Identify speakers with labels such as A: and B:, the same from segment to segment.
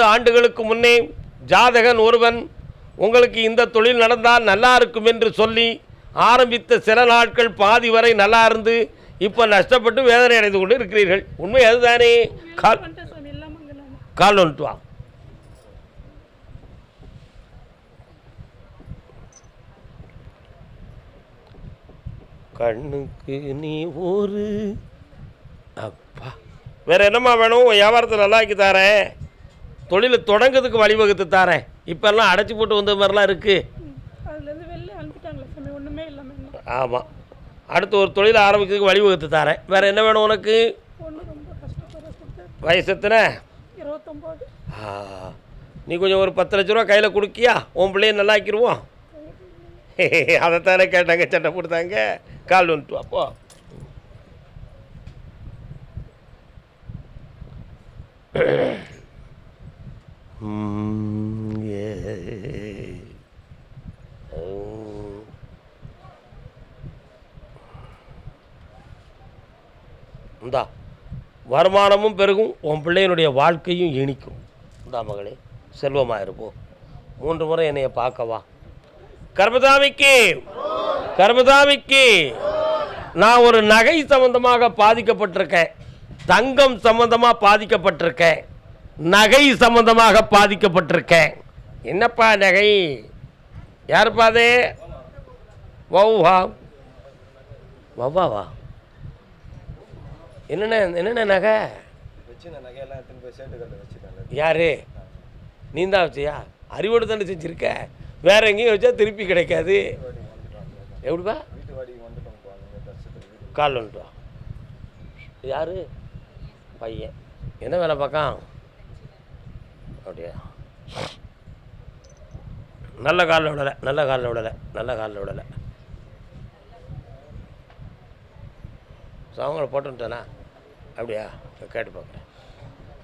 A: நாலு ஆண்டுகளுக்கு முன்னே ஜாதகன் ஒருவன் உங்களுக்கு இந்த தொழில் நடந்தால் நல்லா இருக்கும் என்று சொல்லி ஆரம்பித்த சில நாட்கள் பாதி வரை நல்லா இருந்து இப்போ நஷ்டப்பட்டு வேதனை அடைந்து கொண்டு இருக்கிறீர்கள். உண்மை அதுதானே? கால் கால் வந்துட்டு வா. கண்ணுக்கு நீ ஒரு அப்பா. வேற என்னம்மா வேணும்? வியாபாரத்தை நல்லா ஆக்கி தொழிலை தொடங்கிறதுக்கு வழிவகுத்து தாரேன். இப்பெல்லாம் அடைச்சி போட்டு வந்த மாதிரிலாம் இருக்குது ஆமாம் அடுத்து ஒரு தொழிலை ஆரம்பிக்கிறதுக்கு வழிவகுத்து தாரேன். வேற என்ன வேணும் உனக்கு? வயசு எத்தனை?
B: இருபத்தொம்போது.
A: ஆ, நீ கொஞ்சம் ஒரு பத்து லட்ச ரூபா கையில் கொடுக்கியா? உன் பிள்ளைய நல்லா ஆக்கிடுவோம். அதைத்தானே கேட்டாங்க சட்டை கொடுத்தாங்க கால் வந்துட்டு வா, போ. ம், ஏ. ஓ. Mm, oh. இந்தா வருமானமும் பெருகும் உன் பிள்ளையினுடைய வாழ்க்கையும் இனிக்கும். இந்தா மகளே செல்வமாக இருப்போம் மூன்று முறை என்னைய பார்க்கவா கர்மதாமிக்கு கர்மதாமிக்கு நான் ஒரு நகை சம்பந்தமாக பாதிக்கப்பட்டிருக்கேன். தங்கம் சம்பந்தமாக பாதிக்கப்பட்டிருக்கேன். நகை சம்பந்தமாக பாதிக்கப்பட்டிருக்கேன். என்னப்பா நகை? யாருப்பா அது? வௌவா? வௌவாவா? என்னென்ன என்னென்ன நகை? யாரு நீ தான் வச்சியா அறிவோடு தானே செஞ்சுருக்க. வேற எங்கேயும் வச்சா திருப்பி கிடைக்காது.
C: வந்துட்டோம்
A: எப்படிப்பா
C: வந்துட்டோம்
A: கால் வந்துட்டு வா யாரு? பையன். என்ன வேலை பார்க்கான்? அப்படியா? நல்ல காலில் விடலை நல்ல காலில் விடலை நல்ல காலில் விடலை. சவங்களை போட்டுட்டானா? அப்படியா? கேட்டு பார்க்குறேன்.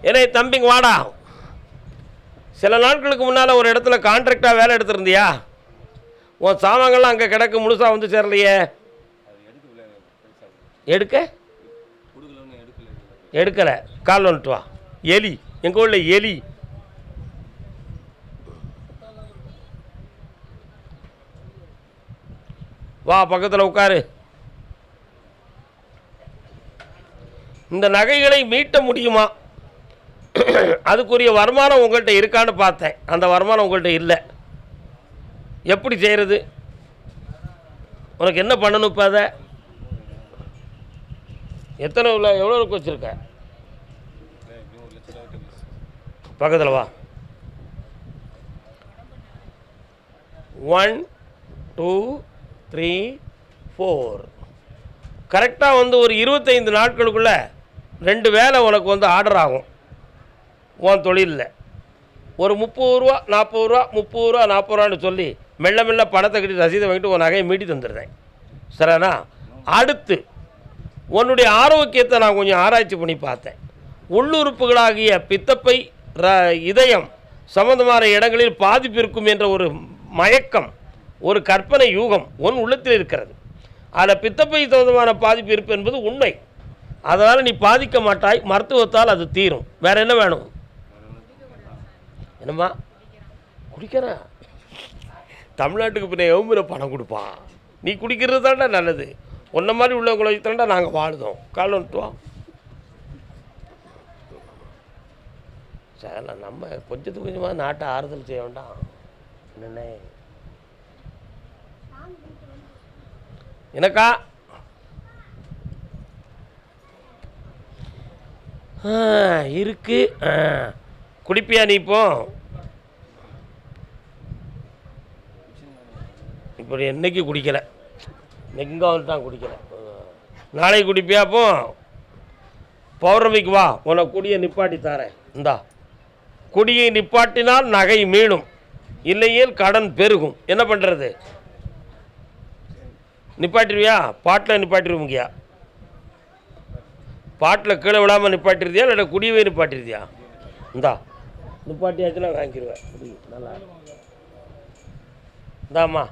A: ஏன்னா தம்பிங்க வாடா. சில நாட்களுக்கு முன்னால் ஒரு இடத்துல கான்ட்ராக்டாக வேலை எடுத்திருந்தியா? உன் சாமான்கள்லாம் அங்கே கிடக்கு முழுசாக வந்து சேரலையே. எடுக்க?
C: எடுக்கலை.
A: கால் வந்துட்டு வா. எலி. எங்கள் ஊரில் எலி. வா பக்கத்தில் உட்காரு. இந்த நகைகளை மீட்ட முடியுமா? அதுக்குரிய வருமானம் உங்கள்கிட்ட இருக்கான்னு பார்த்தேன். அந்த வருமானம் உங்கள்கிட்ட இல்லை. எப்படி செய்கிறது உனக்கு என்ன பண்ணணும் இப்போ அதை? எத்தனை உள்ள எவ்வளோ இருக்கு வச்சுருக்க? பக்கத்தில் வா. ஒன் டூ த்ரீ ஃபோர் கரெக்டாக வந்து ஒரு இருபத்தைந்து நாட்களுக்குள்ளே ரெண்டு வேலை உனக்கு வந்து ஆர்டர் ஆகும். உன் தொழிலில். ஒரு முப்பது ரூபா நாற்பது ரூபா முப்பது ரூபா நாற்பது ரூபான்னு சொல்லி மெல்ல மெல்ல பணத்தை கட்டி ரசீதை வாங்கிட்டு உன் நகையை மீட்டி தந்துடுறேன். சரிண்ணா அடுத்து உன்னுடைய ஆரோக்கியத்தை நான் கொஞ்சம் ஆராய்ச்சி பண்ணி பார்த்தேன். உள்ளுறுப்புகளாகிய பித்தப்பை ர இதயம் சம்மந்தமான இடங்களில் பாதிப்பு இருக்கும் என்ற ஒரு மயக்கம் ஒரு கற்பனை யூகம் உன் உள்ளத்தில் இருக்கிறது. அதில் பித்தப்பை சம்பந்தமான பாதிப்பு இருப்பு என்பது உண்மை. அதனால் நீ பாதிக்க மாட்டாய் மருத்துவத்தால் அது தீரும். வேற என்ன வேணும்? என்னம்மா? குடிக்கிறேன் தமிழ்நாட்டுக்கு பின்ன எவ்வளோ பணம் கொடுப்பான் நீ குடிக்கிறது தாண்டா நல்லது. உன்ன மாதிரி உள்ளவங்களை வச்சு தாண்டா நாங்கள் வாழுதோம் கால் வந்துட்டுவோம் சரி நம்ம கொஞ்சத்துக்கு கொஞ்சமாக நாட்டை ஆறுதல் செய்ய வேண்டாம். என்னென்ன எனக்கா? இருக்கு. குடிப்பியா நீ இப்போ? இப்போ என்னைக்கு குடிக்கல? எங்கே வந்துட்டான் குடிக்கலை தான் குடிக்கல. நாளைக்கு குடிப்பியா அப்போ பௌர்ணமிக்கு வா. உனக்கு குடியை நிப்பாட்டி தரேன். இந்தா. குடியை நிப்பாட்டினால் நகை மீளும். இல்லையேல் கடன் பெருகும். என்ன பண்ணுறது நிப்பாட்டிருவியா? பாட்டில் நிப்பாட்டிருவீங்கயா பாட்டில் கீழே விழாமல் நிப்பாட்டிருதியா? இல்லை குடியவே நிப்பாட்டிருதியா? இந்தா நிப்பாட்டியாச்சுன்னா வாங்கிடுவேன் நல்லா. இந்தாம்மா.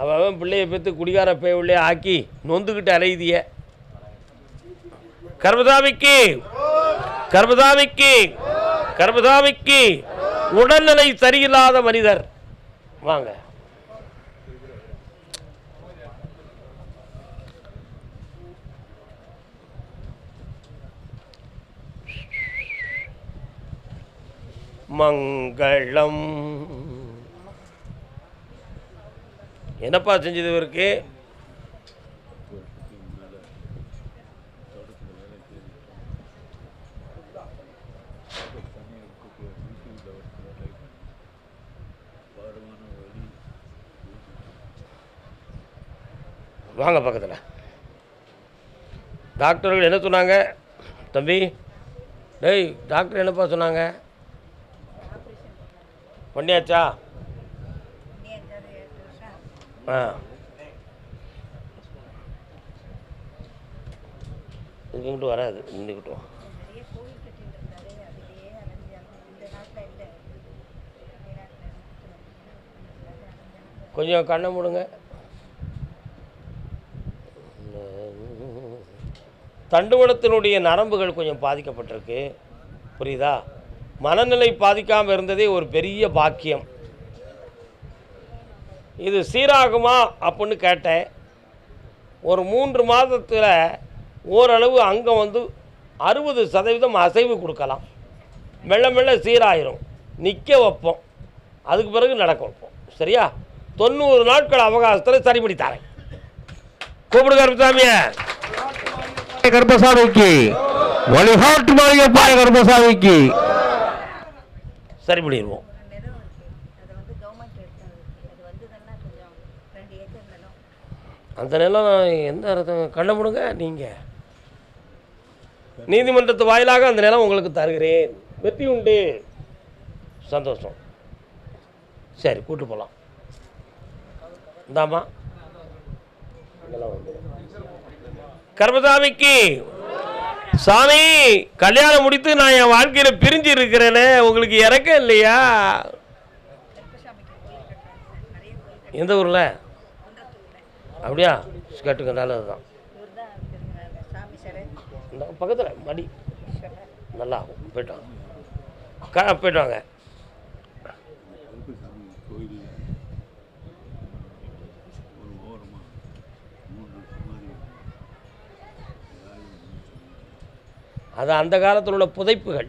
A: அவன் அவன் பெற்று குடிகார பே உள்ளே ஆக்கி நொந்துக்கிட்டு அலையுதிய. கர்மதாமிக்கு கர்மதாமிக்கு கர்மதாமிக்கு உடல்நிலை சரியில்லாத மனிதர். வாங்க. மங்களம். என்னப்பா செஞ்சது இவருக்கு? வாங்க பக்கத்தில். டாக்டர்கள் என்ன சொன்னாங்க? தம்பி. டேய் டாக்டர் என்னப்பா சொன்னாங்க? பண்ணியாச்சா ஆ. இது வராது நின்றுக்கிட்டோம் கொஞ்சம் கண்ணை முடுங்க. தண்டுவடத்தினுடைய நரம்புகள் கொஞ்சம் பாதிக்கப்பட்டிருக்கு. புரியுதா? மனநிலை பாதிக்காமல் இருந்ததே ஒரு பெரிய பாக்கியம். இது சீராகுமா அப்படின்னு கேட்டேன். ஒரு மூன்று மாதத்தில் ஓரளவு அங்கே வந்து அறுபது சதவீதம் அசைவு கொடுக்கலாம். மெல்ல மெல்ல சீராயிரும். நிற்க வைப்போம். அதுக்கு பிறகு நடக்க வைப்போம். சரியா? தொண்ணூறு நாட்கள் அவகாசத்தில் சரி பண்ணி தரேன். கூப்பிடு கருப்பசாமியை
D: கருப்பசாமிக்கு. வழிகாட்டு மாளிகைப்பாய கருப்பசாமிக்கு.
A: சரி பண்ணிடுவோம். அந்த நிலம் எந்த அர்த்தம்? கண்ண முடுங்க நீங்கள் நீதிமன்றத்து வாயிலாக அந்த நிலம் உங்களுக்கு தருகிறேன். வெற்றி உண்டு. சந்தோஷம். சரி கூட்டு போகலாம் இந்தாமா கர்மசாமிக்கு சாமி கல்யாணம் முடித்து நான் என் வாழ்க்கையில் பிரிஞ்சு இருக்கிறேனே உங்களுக்கு இறக்கம் இல்லையா? எந்த ஊரில்? அப்படியா? கேட்டுங்க நல்லது தான்
E: சாமி
A: பக்கத்தில் மடி. நல்லா ஆகும் போயிட்டு வாங்க. க போயிட்டு வாங்க. அது அந்த காலத்தில் உள்ள புதைப்புகள்.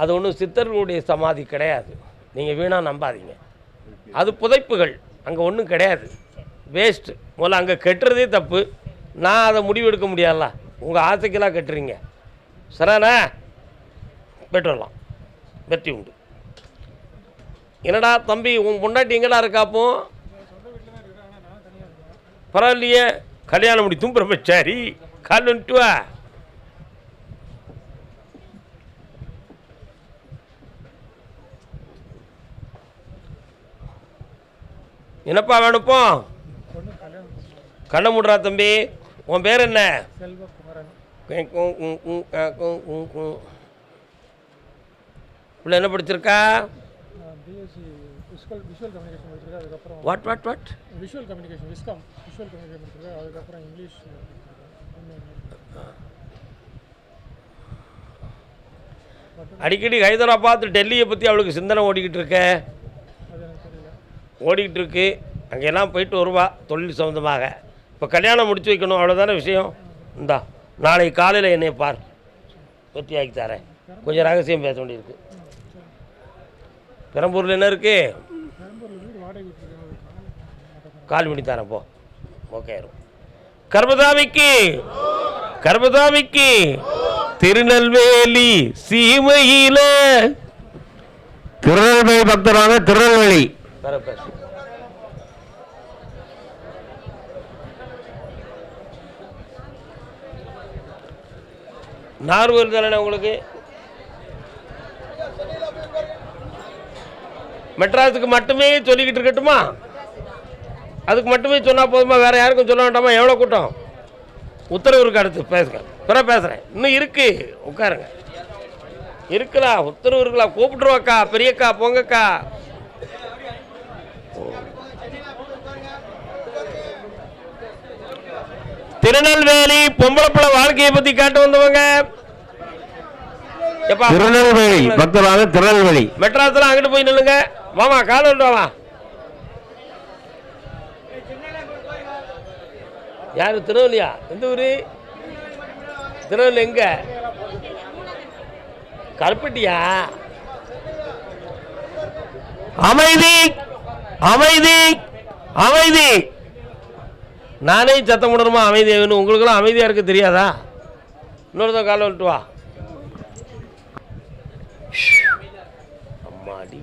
A: அது ஒன்றும் சித்தர்களுடைய சமாதி கிடையாது. நீங்கள் வீணாக நம்பாதீங்க. அது புதைப்புகள். அங்கே ஒன்றும் கிடையாது. வேஸ்ட்டு முதல்ல அங்கே கட்டுறதே தப்பு. நான் அதை முடிவெடுக்க முடியாதுல்ல. உங்கள் ஆசைக்கெல்லாம் கட்டுறீங்க. சரிண்ணே பெற்றுடலாம் வரலாம் வெற்றி உண்டு. என்னடா தம்பி உன் பொண்டாட்டி எங்கடா இருக்காப்போ பரவாயில்லையே. கல்யாணம் முடித்தும் சரி கால் வந்துட்டு வா. என்னப்பா வேணுப்போ கண்ணை மூடுறா தம்பி. உன் பேர் என்ன. பிள்ளை என்ன படிச்சிருக்கா? What what what
F: visual communication viscom visual communication அதுக்கப்புறம் இங்கிலீஷ்
A: அடிக்கடி ஹைதராபாத் டெல்லியை பற்றி அவளுக்கு சிந்தனை ஓடிக்கிட்டு இருக்க.
F: அது எனக்கு தெரியல
A: ஓடிக்கிட்டு இருக்கு அங்கெல்லாம் போயிட்டு வருவா தொழில் சம்மந்தமாக இப்போ கல்யாணம் முடிச்சு வைக்கணும் அவ்வளோதானே விஷயம்? இந்தா நாளை காலையில் என்னை பார். வெற்றியாக்கி தரேன். கொஞ்சம் ரகசியம் பேச வேண்டியிருக்கு. பெரம்பூரில் என்ன இருக்குது கால் பண்ணி தரேன் போ. ஓகே கர்மதாமிக்கு கர்மதாமிக்கு திருநெல்வேலி சீமையில.
D: திருநெல்வேலி பக்தரான திருநெல்வேலி.
A: வேற பேசு நார்மல் தானே உங்களுக்கு? மெட்ராஸுக்கு மட்டுமே சொல்லிக்கிட்டு இருக்கட்டுமா? அதுக்கு மட்டுமே சொன்னால் போதுமா? வேறு யாருக்கும் சொல்ல வேண்டாமா? எவ்வளோ கூட்டம்? உத்தரவுக்கு அடுத்து. பேசுங்க. பிற பேசுகிறேன் இன்னும் இருக்கு. உட்காருங்க. இருக்கலாம் உத்தரவு இருக்கலாம் கூப்பிட்ருவாக்கா பெரியக்கா போங்கக்கா. திருநெல்வேலி பொம்பளை பிள்ளை வாழ்க்கையை பற்றி கேட்டு வந்தவங்க.
D: திருநெல்வேலி பக்தராக திருநெல்வேலி.
A: மெட்ராஸ்ல அங்கிட்டு போய் நில்லுங்க. வாமா கால வாமா. யாரு திருவள்ளியா எந்த ஊரு? திருவள்ளி எங்க? கருப்பட்டியா? அமைதி அமைதி அமைதி. நானே சத்தம் போடணுமா? அமைதியாக வேணும் உங்களுக்கெல்லாம் அமைதியாக இருக்க தெரியாதா? இன்னொருத்தன் காலை விட்டு வா. அம்மாடி.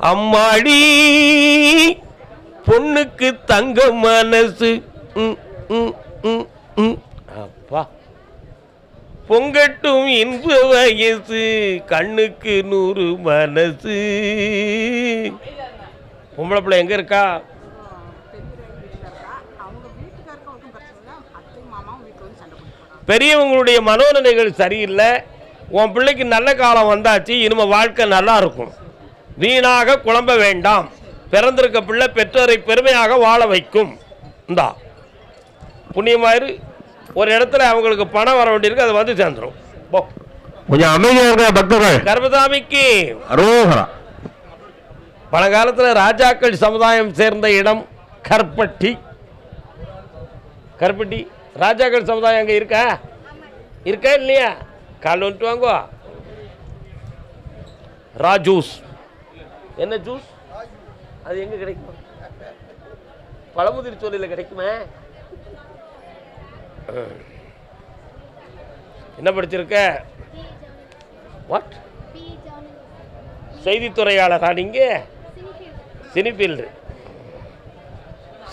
A: அம்மாடி பொண்ணுக்கு தங்க மனசு. ம், ம், ம், ம். அப்பா. பொங்கட்டும் இன்ப வயசு கண்ணுக்கு நூறு மனசு. பொம்பளை பிள்ளை எங்கே இருக்கா? பெரியவங்களுடைய மனோநிலைகள் சரியில்லை. உன் பிள்ளைக்கு நல்ல காலம் வந்தாச்சு இனிமே வாழ்க்கை நல்லா இருக்கும். வீணாக குழம்ப வேண்டாம். பிறந்திருக்க பிள்ளை பெற்றோரை பெருமையாக வாழ வைக்கும். இந்தா. புண்ணியமாயிரு. ஒரு இடத்துல அவங்களுக்கு பணம் வர வேண்டியிருக்கு அது வந்து சேர்ந்துடும் போ.
D: கொஞ்சம் அமைதியாக பக்தர்கள்.
A: கர்மசாமிக்கு.
D: அரோகரா.
A: பழங்காலத்தில் ராஜாக்கள் சமுதாயம் சேர்ந்த இடம் கற்பட்டி கற்பட்டி ராஜாக்கள் சமுதாயம் அங்கே இருக்கா? இருக்கா இல்லையா? கால் வந்துட்டு வாங்கோ. ராஜூஸ் என்ன ஜூஸ்? அது எங்கே கிடைக்கும்? பழமுதிர் சோலையில் கிடைக்குமே. என்ன படிச்சிருக்க? வாட் செய்தித்துறையாளரா நீங்கள் சினிஃபீல்டு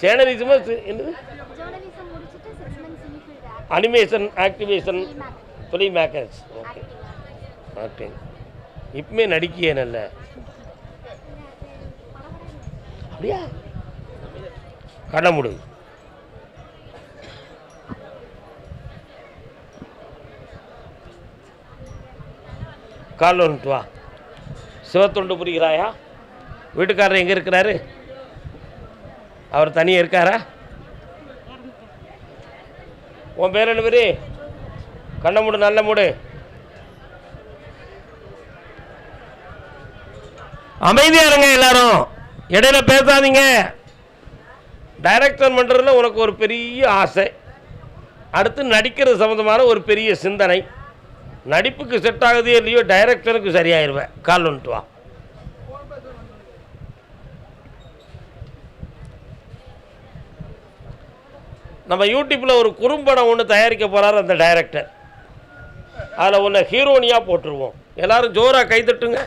A: சேனலிசமா சி- என்னது? Animation activation film makers okay okay இப்பவுமே நடிக்கியே நல்ல அப்படியா? கண்ண கால் வந்துட்டு வா. சிவத்தொண்டு புரிகிறாயா? வீட்டுக்காரர் எங்கே இருக்கிறாரு? அவர் தனியாக இருக்காரா? உன் பேர் என்ன பேரு கண்ண மூடு நல்ல மூடு. அமைதியாக இருங்க எல்லாரும். இடையில பேசாதீங்க. டைரக்டர் பண்ணுறதுல உனக்கு ஒரு பெரிய ஆசை. அடுத்து நடிக்கிறது சம்மந்தமான ஒரு பெரிய சிந்தனை. நடிப்புக்கு செட் ஆகுதே இல்லையோ டைரக்டருக்கு சரியாயிருவேன். கால் வந்துட்டு வா. நம்ம யூடியூப்பில் ஒரு குறும்படம் ஒன்று தயாரிக்க போகிறார் அந்த டைரக்டர் அதில் ஒன்று ஹீரோனியாக போட்டுருவோம். எல்லோரும் ஜோராக கைத்தட்டுங்க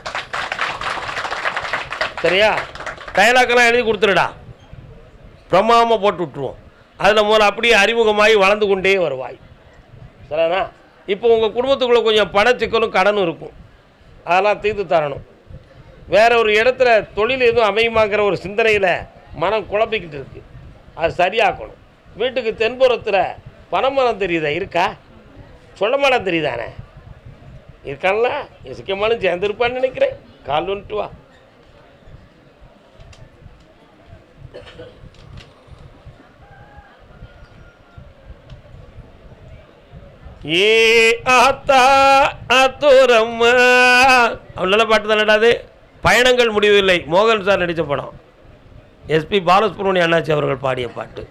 A: சரியா? டைலாக்கெல்லாம் எழுதி கொடுத்துருடா. பிரமாமல் போட்டு விட்ருவோம் அதில் முதல்ல அப்படியே அறிமுகமாகி வளர்ந்து கொண்டே வருவாய். சரிண்ணா இப்போ உங்கள் குடும்பத்துக்குள்ளே கொஞ்சம் பணச்சிக்கலும் கடனும் இருக்கும். அதெல்லாம் தீர்த்து தரணும். வேற ஒரு இடத்துல தொழில் எதுவும் அமையுமாங்கிற ஒரு சிந்தனையில் மனம் குழப்பிக்கிட்டு இருக்குது அது சரியாக்கணும் வீட்டுக்கு தென்புறத்தில் பனைமரம் தெரியுதா? இருக்கா? சொல்ல மரம் தெரியுதானே? இருக்கான்ல? இசைக்கமாலும் சேர்ந்துருப்பான்னு நினைக்கிறேன். கால் வந்துட்டு வா. ஏ ஆத்தா அத்தூரம்மா அவன் நல்ல பாட்டு தானடா அது. பயணங்கள் முடிவில்லை மோகன் சார் நடித்த படம். எஸ்பி பாலசுப்ரமணிய அண்ணாச்சி அவர்கள் பாடிய பாட்டு.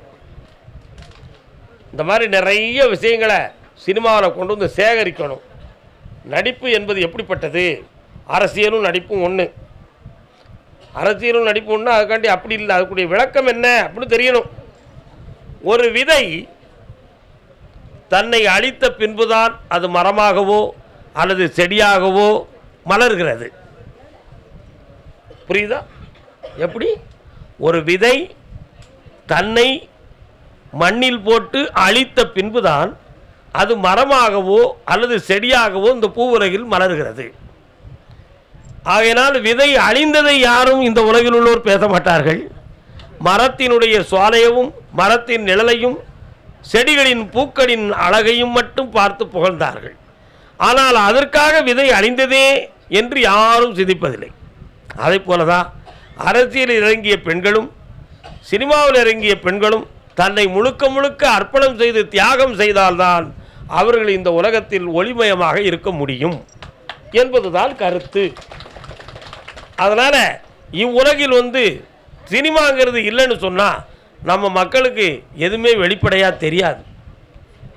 A: இந்த மாதிரி நிறைய விஷயங்களை சினிமாவில் கொண்டு வந்து சேகரிக்கணும். நடிப்பு என்பது எப்படிப்பட்டது? அரசியலும் நடிப்பும் ஒன்று அரசியலும் நடிப்பு ஒன்று அதுக்காண்டி அப்படி இல்லை. அதுக்குடைய விளக்கம் என்ன அப்படின்னு தெரியணும். ஒரு விதை தன்னை அழித்த பின்புதான் அது மரமாகவோ அல்லது செடியாகவோ மலர்கிறது. புரியுதா? எப்படி? ஒரு விதை தன்னை மண்ணில் போட்டு அழித்த பின்புதான் அது மரமாகவோ அல்லது செடியாகவோ இந்த பூவுலகில் மலர்கிறது. ஆகையினால் விதை அழிந்ததை யாரும் இந்த உலகில் உள்ளோர் பேச மாட்டார்கள் மரத்தினுடைய சுவாலையவும் மரத்தின் நிழலையும் செடிகளின் பூக்களின் அழகையும் மட்டும் பார்த்து புகழ்ந்தார்கள். ஆனால் அதற்காக விதை அழிந்ததே என்று யாரும் சிந்திப்பதில்லை. அதை போலதான் அரசியலில் இறங்கிய பெண்களும் சினிமாவில் இறங்கிய பெண்களும் தன்னை முழுக்க முழுக்க அர்ப்பணம் செய்து தியாகம் செய்தால்தான் அவர்கள் இந்த உலகத்தில் ஒளிமயமாக இருக்க முடியும் என்பதுதான் கருத்து. அதனால் இவ்வுலகில் வந்து சினிமாங்கிறது இல்லைன்னு சொன்னால் நம்ம மக்களுக்கு எதுவுமே வெளிப்படையாக தெரியாது.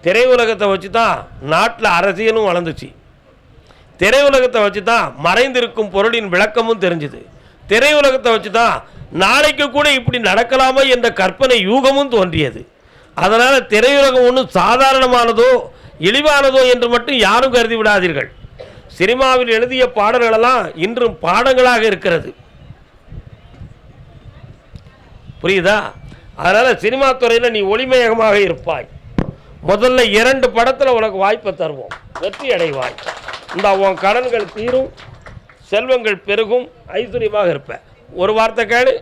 A: திரையுலகத்தை வச்சு தான் நாட்டில் அரசியலும் வளர்ந்துச்சு. திரையுலகத்தை வச்சு தான் மறைந்திருக்கும் பொருளின் விளக்கமும் தெரிஞ்சுது. திரையுலகத்தை வச்சு தான் நாளைக்கு கூட இப்படி நடக்கலாமா என்ற கற்பனை யூகமும் தோன்றியது. அதனால் திரையுலகம் ஒன்றும் சாதாரணமானதோ இழிவானதோ என்று மட்டும் யாரும் கருதி விடாதீர்கள். சினிமாவில் எழுதிய பாடல்களெல்லாம் இன்றும் பாடங்களாக இருக்கிறது. புரியுதா? அதனால் சினிமா துறையில் நீ ஒளிமயமாக இருப்பாய். முதல்ல இரண்டு படத்தில் உனக்கு வாய்ப்பை தருவோம். வெற்றி அடைவாய். இந்த உன் கடன்கள் தீரும் செல்வங்கள் பெருகும் ஐஸ்வர்யமாக இருப்பேன் ஒரு வார்த்தை கேளு.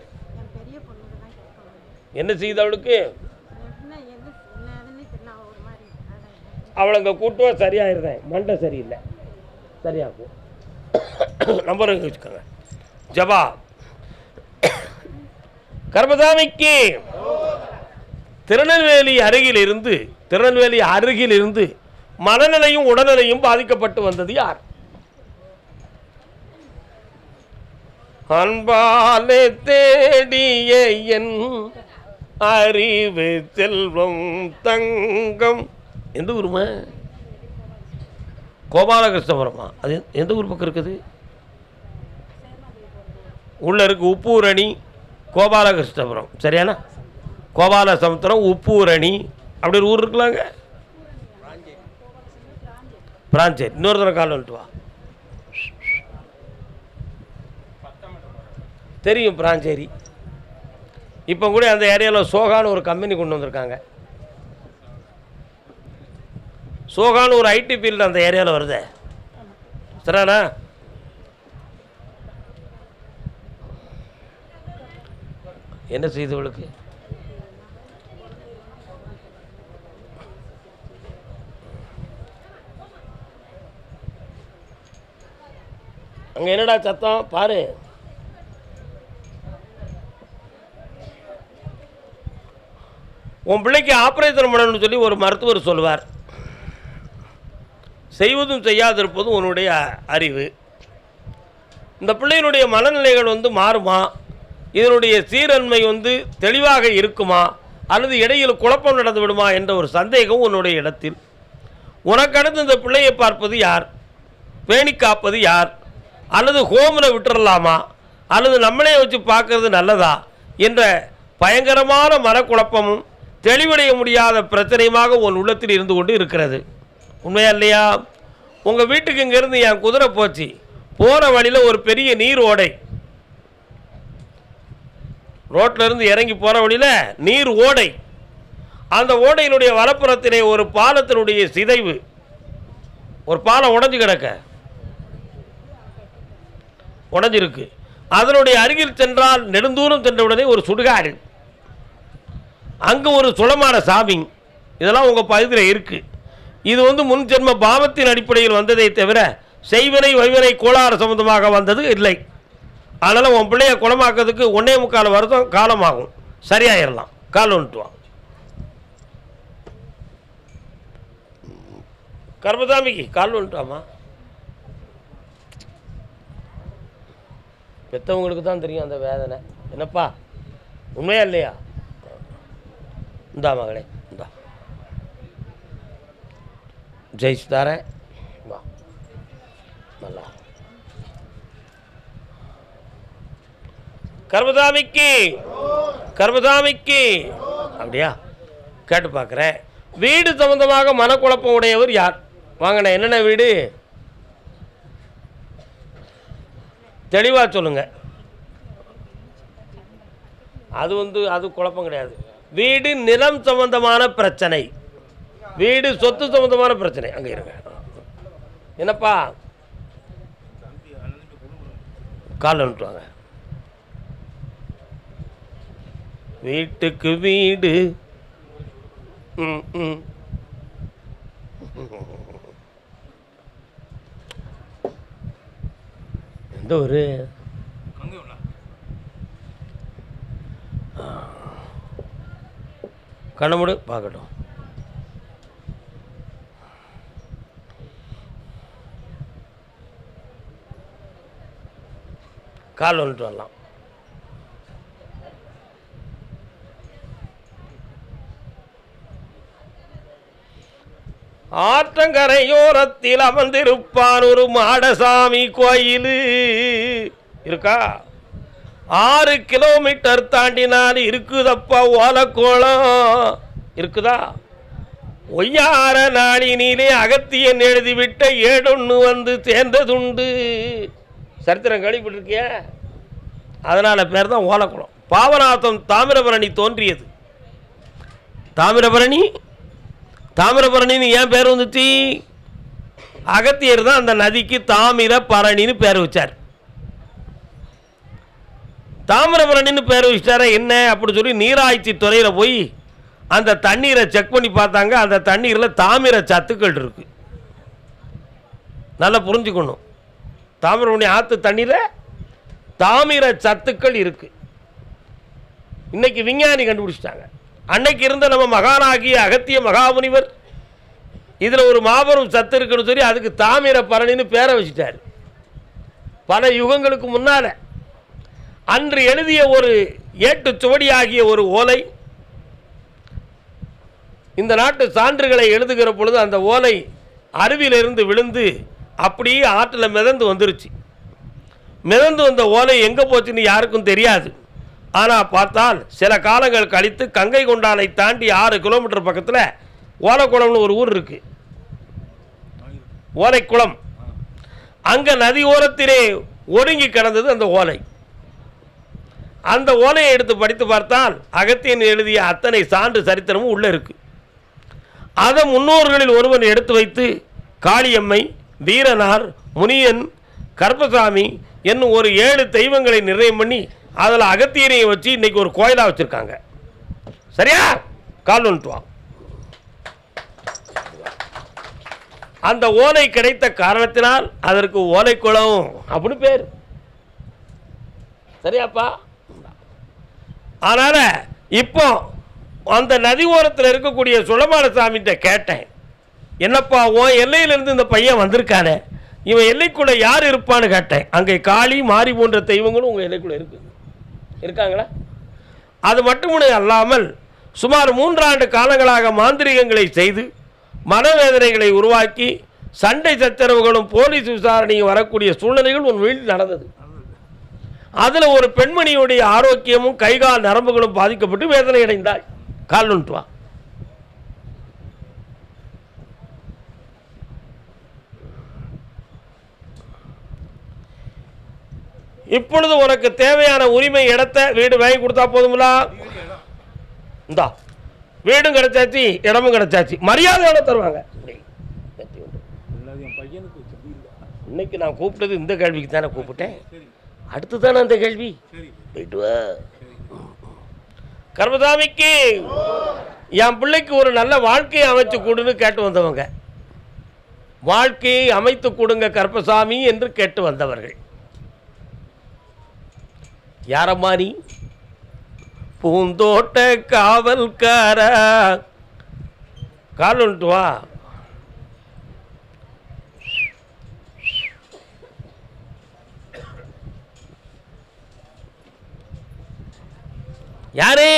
A: என்ன செய்து அவளுக்கு? அவளை அங்கே கூட்டுவா சரியாயிருந்தேன் மண்டை சரியில்லை. சரியாகும் நம்பர் இங்கே வச்சுக்கோங்க. ஜபா கர்மசாமிக்கு திருநெல்வேலி அருகில் இருந்து திருநெல்வேலி அருகில் இருந்து மனநிலையும் உடல்நிலையும் பாதிக்கப்பட்டு வந்தது யார்? அன்பாலே தேடிய என் அறிவு செல்வம் தங்கம். எந்த ஊருமா கோபாலகிருஷ்ணபுரமா? அது எந்த ஊர் பக்கம் இருக்குது? உள்ளே இருக்கு உப்பூரணி கோபாலகிருஷ்ணபுரம். சரியானா கோபால சமுத்திரம் உப்பூரணி. அப்படி ஒரு ஊர் இருக்கலாங்க பிராஞ்சேரி. இன்னொரு தடவை கால் வந்துட்டு வா. தெரியும் பிராஞ்சேரி. இப்போ கூட அந்த ஏரியாவில் சோகான்னு ஒரு கம்பெனி கொண்டு வந்திருக்காங்க. சோகான்னு ஒரு ஐடி ஃபீல்டு அந்த ஏரியாவில் வருதே. சரிண்ணா என்ன செய்து இவளுக்கு? அங்கே என்னடா சத்தம்? பாரு. உன் பிள்ளைக்கு ஆப்ரேஷன் பண்ணணும்னு சொல்லி ஒரு மருத்துவர் சொல்லுவார் செய்வதும் செய்யாதிருப்பதும் உன்னுடைய அறிவு. இந்த பிள்ளையினுடைய மனநிலைகள் வந்து மாறுமா? இதனுடைய சீரன்மை வந்து தெளிவாக இருக்குமா? அல்லது இடையில் குழப்பம் நடந்து விடுமா என்ற ஒரு சந்தேகம் உன்னுடைய இடத்தில். உனக்கடுத்து இந்த பிள்ளையை பார்ப்பது யார்? பேணி காப்பது யார்? அல்லது ஹோமில் விட்டுறலாமா? அல்லது நம்மளே வச்சு பார்க்கறது நல்லதா? என்ற பயங்கரமான மனக்குழப்பமும் தெளிவடைய முடியாத பிரச்சனையுமாக உன் உள்ளத்தில் இருந்து கொண்டு இருக்கிறது. உண்மையா இல்லையா? உங்கள் வீட்டுக்கு இங்கேருந்து என் குதிரை போச்சு. போகிற வழியில் ஒரு பெரிய நீர் ஓடை. ரோட்ல இருந்து இறங்கி போகிற வழியில் நீர் ஓடை. அந்த ஓடையினுடைய வலப்புறத்திலே ஒரு பாலத்தினுடைய சிதைவு. ஒரு பாலம் உடைஞ்சு கிடக்க. உடஞ்சிருக்கு. அதனுடைய அருகில் சென்றால் நெடுந்தூரம் சென்றவுடனே ஒரு சுடுகாடு. அங்கே ஒரு சுளமான சாமி இதெல்லாம் உங்கள் பகுதியில் இருக்குது இது வந்து முன் ஜென்ம பாவத்தின் அடிப்படையில் வந்ததை தவிர செய்வினை வைவனை கோளாறு சம்பந்தமாக வந்தது இல்லை. அதனால் உன் பிள்ளைய குணமாக்கிறதுக்கு ஒன்றே முக்கால் வருஷம் காலமாகும். சரியாயிடலாம் கால் ஒன்றுவான் கர்மதாமிக்கு கர்மசாமிக்கு கால் ஒன்றுவாமா பெற்றவங்களுக்கு தான் தெரியும் அந்த வேதனை. என்னப்பா உண்மையா இல்லையா? இந்தா மகளே இந்தா. ஜெயிச்சு தரேன் வா. நல்லா. கர்மதாமிக்கு கர்மதாமிக்கு. அப்படியா? கேட்டு பார்க்குறேன். வீடு சம்பந்தமாக மனக்குழப்பம் உடையவர் யார்? வாங்கண்ணே என்னென்ன வீடு? தெளிவாக சொல்லுங்கள் அது வந்து அது குழப்பம் கிடையாது. வீடு நிலம் சம்பந்தமான பிரச்சனை. வீடு சொத்து சம்பந்தமான பிரச்சனை. அங்கே இருங்க. என்னப்பா? கால் அனுப்பிட்டுவாங்க வீட்டுக்கு வீடு. ம் ம். எந்த ஒரு கண்ணமுடு பார்க்கட்டும். கால் வந்துட்டு வரலாம். ஆற்றங்கரையோரத்தில் அமர்ந்திருப்பான் ஒரு மாடசாமி கோயில். இருக்கா? ஆறு கிலோமீட்டர் தாண்டினால் இருக்குதப்பா ஓலக்கோளம் இருக்குதா? ஒய்யார நாளினிலே அகத்தியன் எழுதிவிட்ட ஏடொன்று வந்து சேர்ந்ததுண்டு. சரித்திரம் கேள்விப்பட்டிருக்கிய? அதனால் பேர் தான் ஓலக்குளம் பாவநாசம் தாமிரபரணி தோன்றியது. தாமிரபரணி? தாமிரபரணின்னு ஏன் பேர் வந்துச்சு? அகத்தியர் தான் அந்த நதிக்கு தாமிர பரணின்னு பேர் வச்சார். தாமிரபரணின்னு பேர் வச்சிட்டாரா என்ன அப்படின்னு சொல்லி நீராய்ச்சி துறையில் போய் அந்த தண்ணீரை செக் பண்ணி பார்த்தாங்க. அந்த தண்ணீரில் தாமிர சத்துக்கள் இருக்கு. நல்லா புரிஞ்சுக்கணும். தாமிரபரணி ஆற்று தண்ணீரில் தாமிர சத்துக்கள் இருக்கு. இன்னைக்கு விஞ்ஞானி கண்டுபிடிச்சிட்டாங்க. அன்னைக்கு இருந்த நம்ம மகானாகிய அகத்திய மகாமுனிவர் இதில் ஒரு மாபெரும் சத்து இருக்குன்னு சொல்லி அதுக்கு தாமிர பரணின்னு பேரை வச்சுட்டார். பல யுகங்களுக்கு முன்னால் அன்று எழுதிய ஒரு ஏட்டு சுவடியாகிய ஒரு ஓலை. இந்த நாட்டு சான்றுகளை எழுதுகிற பொழுது அந்த ஓலை அருவியிலிருந்து விழுந்து அப்படியே ஆற்றில் மிதந்து வந்துருச்சு. மிதந்து வந்த ஓலை எங்கே போச்சுன்னு யாருக்கும் தெரியாது. ஆனால் பார்த்தால் சில காலங்கள் கழித்து கங்கை கொண்டானை தாண்டி ஆறு கிலோமீட்டர் பக்கத்தில் ஓலைக்குளம்னு ஒரு ஊர் இருக்குது ஓலைக்குளம். அங்கே நதி ஓரத்திலே ஒடுங்கி கிடந்தது அந்த ஓலை. அந்த ஓலையை எடுத்து படித்து பார்த்தால் அகத்தியன் எழுதிய அத்தனை சான்று சரித்திரமும் உள்ளே இருக்கு. அதை முன்னோர்களில் ஒருவன் எடுத்து வைத்து காளியம்மை வீரனார் முனியன் கருப்பசாமி என்னும் ஒரு ஏழு தெய்வங்களை நிர்ணயம் பண்ணி அதில் அகத்தியனையை வச்சு இன்னைக்கு ஒரு கோயிலாக வச்சுருக்காங்க. சரியா? கால் அந்த ஓலை கிடைத்த காரணத்தினால் அதற்கு ஓலைக்குளம் அப்படின்னு பேர். சரியாப்பா? அதனால் இப்போ அந்த நதி ஓரத்தில் இருக்கக்கூடிய சுளமான சாமிகிட்ட கேட்டேன். என்னப்பா எல்லையிலேருந்து இந்த பையன் வந்திருக்கானே? இவன் எல்லைக்குள்ளே யார் இருப்பான்னு கேட்டேன். அங்கே காளி மாறி போன்ற தெய்வங்களும் உங்கள் எல்லைக்குள்ளே இருக்குது இருக்காங்களா? அது மட்டுமே அல்லாமல் சுமார் மூன்றாண்டு காலங்களாக மாந்திரிகங்களை செய்து மனவேதனைகளை உருவாக்கி சண்டை சச்சரவுகளும் போலீஸ் விசாரணையும் வரக்கூடிய சூழ்நிலைகள் உன் வீட்டில் நடந்தது. அதில் ஒரு பெண்மணியுடைய ஆரோக்கியமும் கைகால் நரம்புகளும் பாதிக்கப்பட்டு வேதனை அடைந்தாள் கால் நுட்டு வா. இப்பொழுது உனக்கு தேவையான உரிமை இடத்த வீடு வாங்கி கொடுத்தா போதுங்களா இந்தா வீடும் கிடைச்சாச்சு இடமும் கிடைச்சாச்சு. மரியாதையோட தருவாங்க? இன்னைக்கு நான் கூப்பிட்டது இந்த கேள்விக்கு தானே கூப்பிட்டேன் அடுத்து தானே அந்த கேள்வி? போயிட்டு வா. கர்மசாமிக்கு என் பிள்ளைக்கு ஒரு நல்ல வாழ்க்கையை அமைச்சு கொடுன்னு கேட்டு வந்தவங்க. வாழ்க்கையை அமைத்து கொடுங்க கர்ப்பசாமி என்று கேட்டு வந்தவர்கள். யாரம்மா நீ பூந்தோட்ட காவல்காரா. கால் வந்துட்டு வா. யாரு?